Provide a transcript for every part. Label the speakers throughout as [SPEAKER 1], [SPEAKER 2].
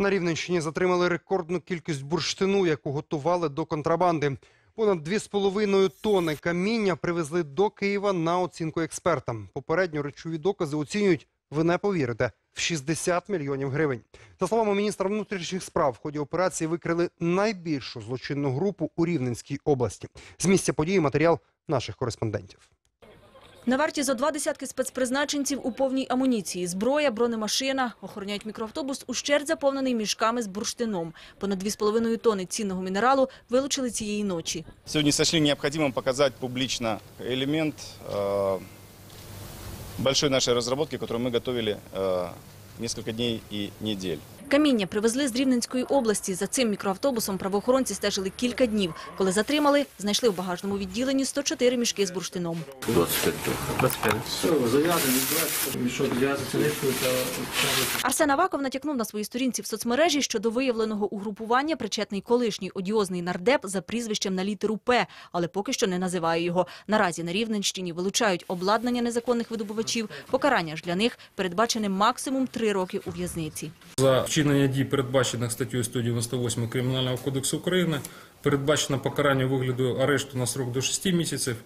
[SPEAKER 1] На Рівненщині затримали рекордну кількість бурштину, яку готували до контрабанди. Понад 2,5 тонни каміння привезли до Києва на оцінку експертам. Попередньо речові докази оцінюють, ви не повірите, в 60 мільйонів гривень. За словами міністра внутрішніх справ, в ході операції викрили найбільшу злочинну групу у Рівненській області. З місця події матеріал наших кореспондентів.
[SPEAKER 2] На варті зо два десятки спецпризначенців у повній амуніції. Зброя, бронемашина. Охороняють мікроавтобус ущерть заповнений мішками з бурштином. Понад 2,5 тонни цінного мінералу вилучили цієї ночі.
[SPEAKER 3] Сегодня сочли необходимым показать публично элемент э, большой нашей разработки, которую мы готовили э, несколько дней и недель.
[SPEAKER 2] Каміння привезли з Рівненської області. За цим мікроавтобусом правоохоронці стежили кілька днів. Коли затримали, знайшли в багажному відділенні 104 мішки з бурштином.
[SPEAKER 4] 25 25.
[SPEAKER 5] Все, зав'язаний, мішок зв'язується ниткою та обтягується.
[SPEAKER 2] Арсен Аваков натякнув на своїй сторінці в соцмережі, що до виявленого угрупування причетний колишній одіозний нардеп за прізвищем на літеру П, але поки що не називає його. Наразі на Рівненщині вилучають обладнання незаконних видобувачів. Покарання ж для них передбачене максимум три роки у в'язниці.
[SPEAKER 6] За вчинення дій, передбачених статтею 198 Кримінального кодексу України, передбачено покарання вигляду арешту на срок до 6 місяців,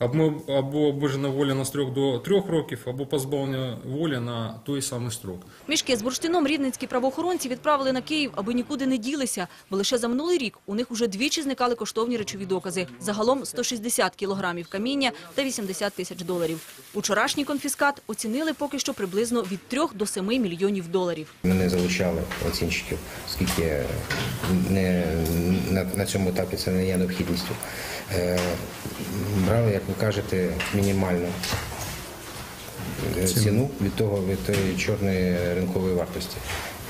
[SPEAKER 6] або, обмежена воля на строк до 3 років, або позбавлення волі на той самий строк.
[SPEAKER 2] Мішки з бурштином рівненські правоохоронці відправили на Київ, аби нікуди не ділися. Бо лише за минулий рік у них уже двічі зникали коштовні речові докази. Загалом 160 кілограмів каміння та 80 тисяч доларів. Учорашній конфіскат оцінили поки що приблизно від 3 до 7 мільйонів доларів.
[SPEAKER 7] Ми не залучали оцінщиків, оскільки не, на, на цьому етапі це не є необхідністю. Е, брали, як ви кажете, мінімальну ціну від того від тої чорної ринкової вартості.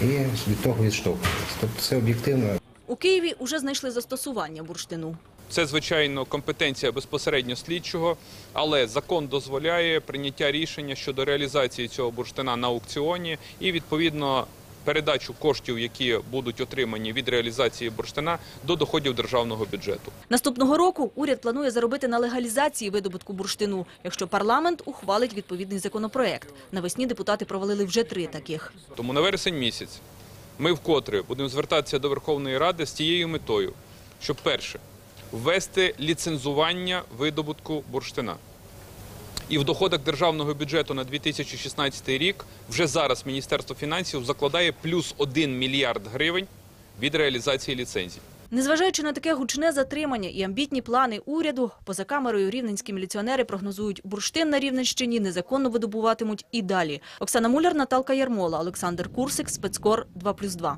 [SPEAKER 7] І від того відштовхувалися. Тобто це об'єктивно.
[SPEAKER 2] У Києві уже знайшли застосування бурштину.
[SPEAKER 8] Це, звичайно, компетенція безпосередньо слідчого, але закон дозволяє прийняття рішення щодо реалізації цього бурштина на аукціоні і, відповідно, передачу коштів, які будуть отримані від реалізації бурштина, до доходів державного бюджету.
[SPEAKER 2] Наступного року уряд планує заробити на легалізації видобутку бурштину, якщо парламент ухвалить відповідний законопроект. Навесні депутати провалили вже три таких.
[SPEAKER 8] Тому на вересень місяць ми вкотре будемо звертатися до Верховної Ради з тією метою, щоб перше ввести ліцензування видобутку бурштина. І в доходах державного бюджету на 2016 рік вже зараз Міністерство фінансів закладає плюс 1 мільярд гривень від реалізації ліцензій.
[SPEAKER 2] Незважаючи на таке гучне затримання і амбітні плани уряду, поза камерою рівненські міліціонери прогнозують, бурштин на Рівненщині незаконно видобуватимуть і далі. Оксана Муляр, Наталка Ярмола, Олександр Курсик, Спецкор 2+,2.